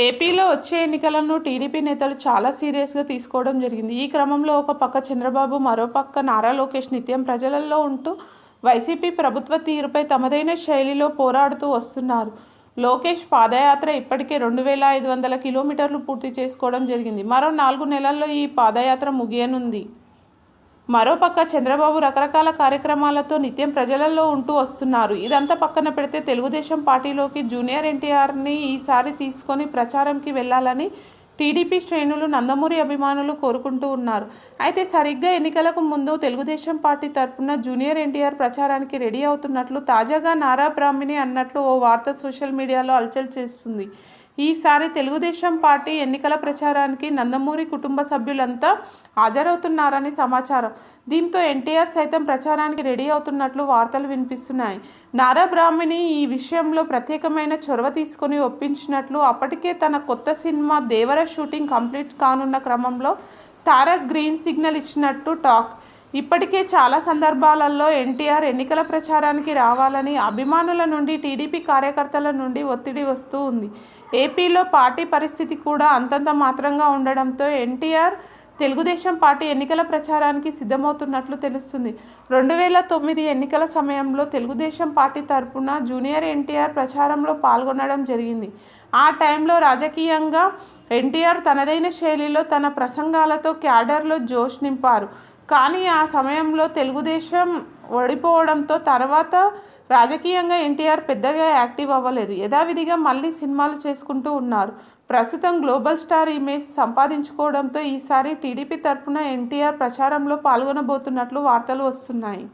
ఏపీలో వచ్చే ఎన్నికలను టీడీపీ నేతలు చాలా సీరియస్గా తీసుకోవడం జరిగింది. ఈ క్రమంలో ఒక పక్క చంద్రబాబు మరో పక్క నారా లోకేష్ నిత్యం ప్రజలలో ఉంటూ వైసీపీ ప్రభుత్వ తీరుపై తమదైన శైలిలో పోరాడుతూ వస్తున్నారు. లోకేష్ పాదయాత్ర ఇప్పటికే రెండు వేల ఐదు వందల కిలోమీటర్లు పూర్తి చేసుకోవడం జరిగింది. మరో నాలుగు నెలల్లో ఈ పాదయాత్ర ముగియనుంది. మరోపక్క చంద్రబాబు రకరకాల కార్యక్రమాలతో నిత్యం ప్రజలలో ఉంటూ వస్తున్నారు. ఇదంతా పక్కన పెడితే తెలుగుదేశం పార్టీలోకి జూనియర్ ఎన్టీఆర్ని ఈసారి తీసుకొని ప్రచారంకి వెళ్ళాలని టీడీపీ శ్రేణులు నందమూరి అభిమానులు కోరుకుంటూ ఉన్నారు. అయితే సరిగ్గా ఎన్నికలకు ముందు తెలుగుదేశం పార్టీ తరఫున జూనియర్ ఎన్టీఆర్ ప్రచారానికి రెడీ అవుతున్నట్లు తాజాగా నారా బ్రాహ్మిణి అన్నట్లు ఓ వార్త సోషల్ మీడియాలో అలచల్ చేస్తుంది. ఈసారి తెలుగుదేశం పార్టీ ఎన్నికల ప్రచారానికి నందమూరి కుటుంబ సభ్యులంతా హాజరవుతున్నారని సమాచారం. దీంతో ఎన్టీఆర్ సైతం ప్రచారానికి రెడీ అవుతున్నట్లు వార్తలు వినిపిస్తున్నాయి. నారా బ్రాహ్మిణి ఈ విషయంలో ప్రత్యేకమైన చొరవ తీసుకొని ఒప్పించినట్లు అప్పటికే తన కొత్త సినిమా దేవర షూటింగ్ కంప్లీట్ కానున్న క్రమంలో తారక్ గ్రీన్ సిగ్నల్ ఇచ్చినట్టు టాక్ ఇప్పటికే చాలా సందర్భాలలో ఎన్టీఆర్ ఎన్నికల ప్రచారానికి రావాలని అభిమానుల నుండి టీడీపీ కార్యకర్తల నుండి ఒత్తిడి వస్తూ ఉంది. ఏపీలో పార్టీ పరిస్థితి కూడా అంతంత మాత్రంగా ఉండడంతో ఎన్టీఆర్ తెలుగుదేశం పార్టీ ఎన్నికల ప్రచారానికి సిద్ధమవుతున్నట్లు తెలుస్తుంది. రెండు వేల తొమ్మిది ఎన్నికల సమయంలో తెలుగుదేశం పార్టీ తరపున జూనియర్ ఎన్టీఆర్ ప్రచారంలో పాల్గొనడం జరిగింది. ఆ టైంలో రాజకీయంగా ఎన్టీఆర్ తనదైన శైలిలో తన ప్రసంగాలతో క్యాడర్లో జోష్ నింపారు. కానీ ఆ సమయంలో తెలుగుదేశం ఓడిపోవడంతో తర్వాత రాజకీయంగా ఎన్టీఆర్ పెద్దగా యాక్టివ్ అవ్వలేదు. యథావిధిగా మళ్ళీ సినిమాలు చేసుకుంటూ ఉన్నారు. ప్రస్తుతం గ్లోబల్ స్టార్ ఇమేజ్ సంపాదించుకోవడంతో ఈసారి టీడీపీ తరపున ఎన్టీఆర్ ప్రచారంలో పాల్గొనబోతున్నట్లు వార్తలు వస్తున్నాయి.